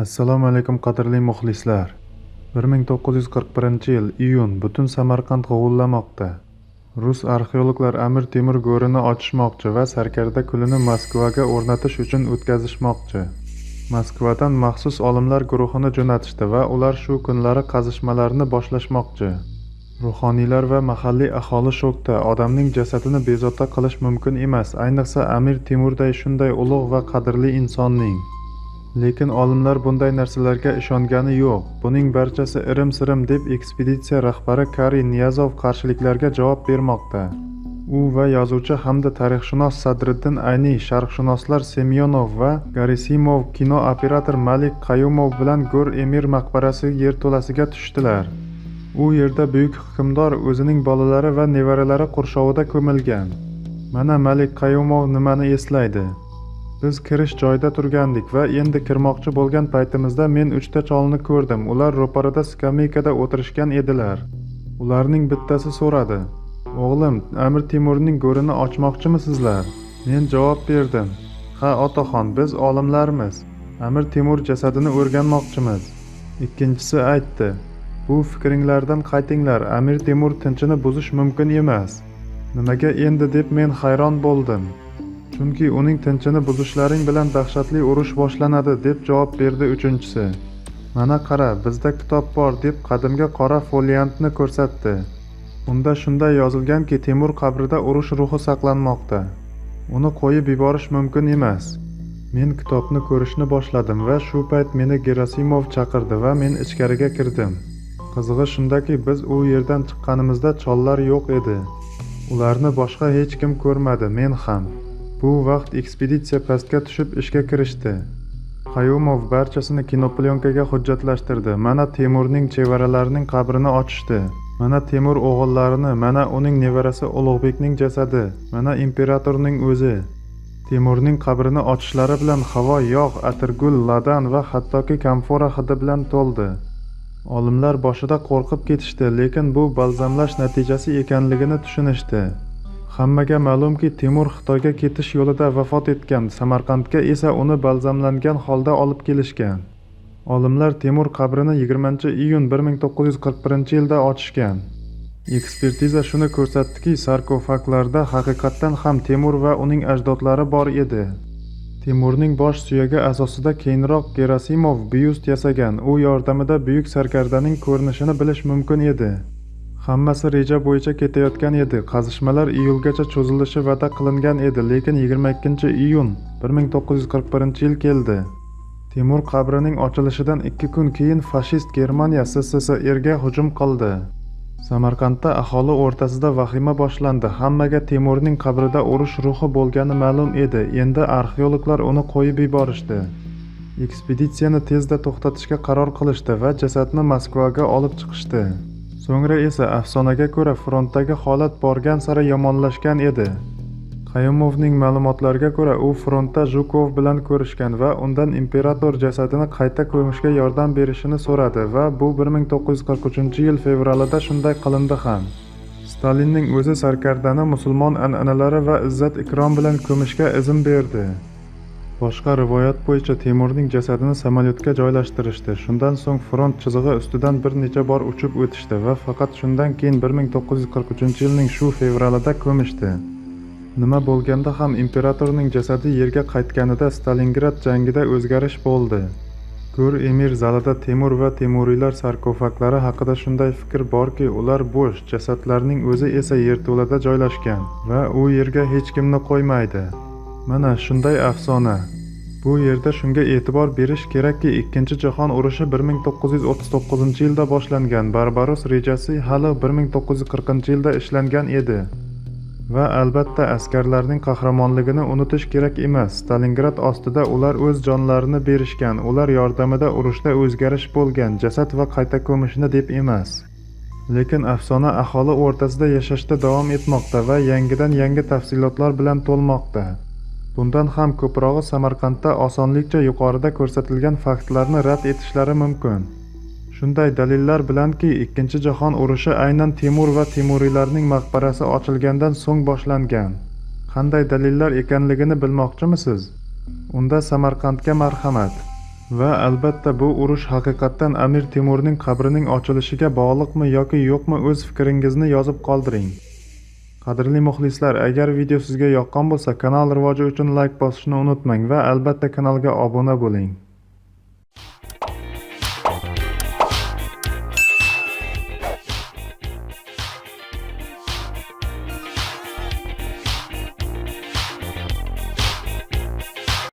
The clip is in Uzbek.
assalomu alaykum qadrli muxlislar. 1941 yil iyun butun samarqand g'uvillamoqda rus arxeologlar amir temur go'rini ochishmoqchi va sarkarda kulini moskvaga o'rnatish uchun o'tkazishmoqchi. Moskvadan maxsus olimlar guruhini jo'natishdi va ular shu kunlari qazishmalarni boshlashmoqchi. Ruhoniylar va mahalliy aholi shokda odamning jasadini bezovta qilish mumkin emas. Ayniqsa amir temurday shunday ulug' va qadrli insonning lekin olimlar bunday narsalarga ishongani yo'q. Buning barchasi irim sirim deb ekspeditsiya rahbari kari niyazov qarshiliklarga javob bermoqda. U va yozuvchi hamda tarixshunos sadriddin ayniy sharqshunoslar semyonov va garisimov kino operator malik qayumov bilan go'r emir maqbarasi yerto'lasiga tushdilar. U yerda buyuk hukmdor o'zining bolalari va nevaralari qurshovida ko'milgan. Mana malik qayumov nimani eslaydi? Biz kirish joyida turgandik va endi kirmoqchi bo'lgan paytimizda men uchta cholni ko'rdim. Ular ro'parada skameykada o'tirishgan edilar. Ularning bittasi so'radi o'g'lim amir temurning go'rini ochmoqchimisizlar men javob berdim ha otaxon biz olimlarmiz. Amir temur jasadini o'rganmoqchimiz. Ikkinchisi aytdi bu fikringlardan qaytinglar. Amir temur tinchini buzish mumkin emas. Nimaga endi deb men hayron bo'ldim. Chunki uning tinchini buzishlaring bilan dahshatli urush boshlanadi deb javob berdi uchinchisi. Mana qara bizda kitob bor deb qadimgi qora foliantni ko'rsatdi. Unda shunday yozilganki temur qabrida urush ruhi saqlanmoqda. Uni qo'yib yuborish mumkin emas. Men kitobni ko'rishni boshladim va shu payt meni gerasimov chaqirdi va men ichkariga kirdim. Qizig'i shundaki biz u yerdan chiqqanimizda chollar yo'q edi. Ularni boshqa hech kim ko'rmadi men ham. Bu vaqt ekspeditsiya pastga tushib ishga kirishdi. Qayumov barchasini kinoplyonkaga hujjatlashtirdi. Mana temurning chevaralarining qabrini ochishdi. Mana temur o'g'illarini mana uning nevarasi ulug'bekning jasadi mana imperatorning o'zi. Temurning qabrini ochishlari bilan havo yog' atirgul ladan va hattoki kamfora hidi bilan to'ldi. Olimlar boshida qo'rqib ketishdi lekin bu balzamlash natijasi ekanligini tushunishdi. Hammaga ma'lumki temur xitoyga ketish yo'lida vafot etgan samarqandga esa uni balzamlangan holda olib kelishgan. Olimlar temur qabrini 20 iyun 1941 yilda ochishgan. Ekspertiza shuni ko'rsatdiki sarkofaglarda haqiqatdan ham temur va uning ajdodlari bor edi. Temurning bosh suyagi asosida keyinroq gerasimov byust yasagan. U yordamida buyuk sarkardaning ko'rinishini bilish mumkin edi. Hammasi reja bo'yicha ketayotgan edi. Qazishmalar iyulgacha cho'zilishi va'da qilingan edi lekin 22 iyun 1941 yil keldi. Temur qabrining ochilishidan ikki kun keyin fashist germaniya sssrga hujum qildi. Samarqandda aholi o'rtasida vahima boshlandi. Hammaga temurning qabrida urush ruhi bo'lgani ma'lum edi. Endi arxeologlar uni qo'yib yuborishdi. Ekspeditsiyani tezda to'xtatishga qaror qilishdi va jasadni moskvaga olib chiqishdi. So'ngra esa afsonaga ko'ra frontdagi holat borgan sari yomonlashgan edi. Qayumovning ma'lumotlariga ko'ra u frontda jukov bilan ko'rishgan va undan imperator jasadini qayta ko'mishga yordam berishini so'radi va bu 1943 yil fevralida shunday qilindi ham. Stalinning o'zi sarkardani musulmon an'analari va izzat ikrom bilan ko'mishga izn berdi. Boshqa rivoyat bo'yicha temurning jasadini samolyotga joylashtirishdi. Shundan so'ng front chizig'i ustidan bir necha bor uchib o'tishdi va faqat shundan keyin 1943 yilning shu fevralida ko'mishdi. Nima bo'lganda ham imperatorning jasadi yerga qaytganida stalingrad jangida o'zgarish bo'ldi. Go'r emir zalida temur va temuriylar sarkofaglari haqida shunday fikr borki ular bo'sh jasadlarning o'zi esa yerto'lada joylashgan va u yerga hech kimni qo'ymaydi. Mana shunday afsona. Bu yerda shunga e'tibor berish kerakki ikkinchi jahon urushi 1939 yilda boshlangan barbaros rejasi hali 1940 yilda ishlangan edi. Va albatta askarlarning qahramonligini unutish kerak emas. Stalingrad ostida ular o'z jonlarini berishgan ular yordamida urushda o'zgarish bo'lgan jasad va qayta ko'mishni deb emas. Lekin afsona aholi o'rtasida yashashda davom etmoqda va yangidan yangi tafsilotlar bilan to'lmoqda. Bundan ham ko'prog'i samarqandda osonlikcha yuqorida ko'rsatilgan faktlarni rad etishlari mumkin. Shunday dalillar bilanki ikkinchi jahon urushi aynan temur va temuriylarning maqbarasi ochilgandan so'ng boshlangan. Qanday dalillar ekanligini bilmoqchimisiz? Unda samarqandga marhamat. Va albatta bu urush haqiqatdan amir temurning qabrining ochilishiga bog'liqmi yoki yo'qmi o'z fikringizni yozib qoldiring. Qadrli muxlislar agar video sizga yoqqan bo'lsa kanal rivoji uchun layk bosishni unutmang va albatta kanalga obuna bo'ling.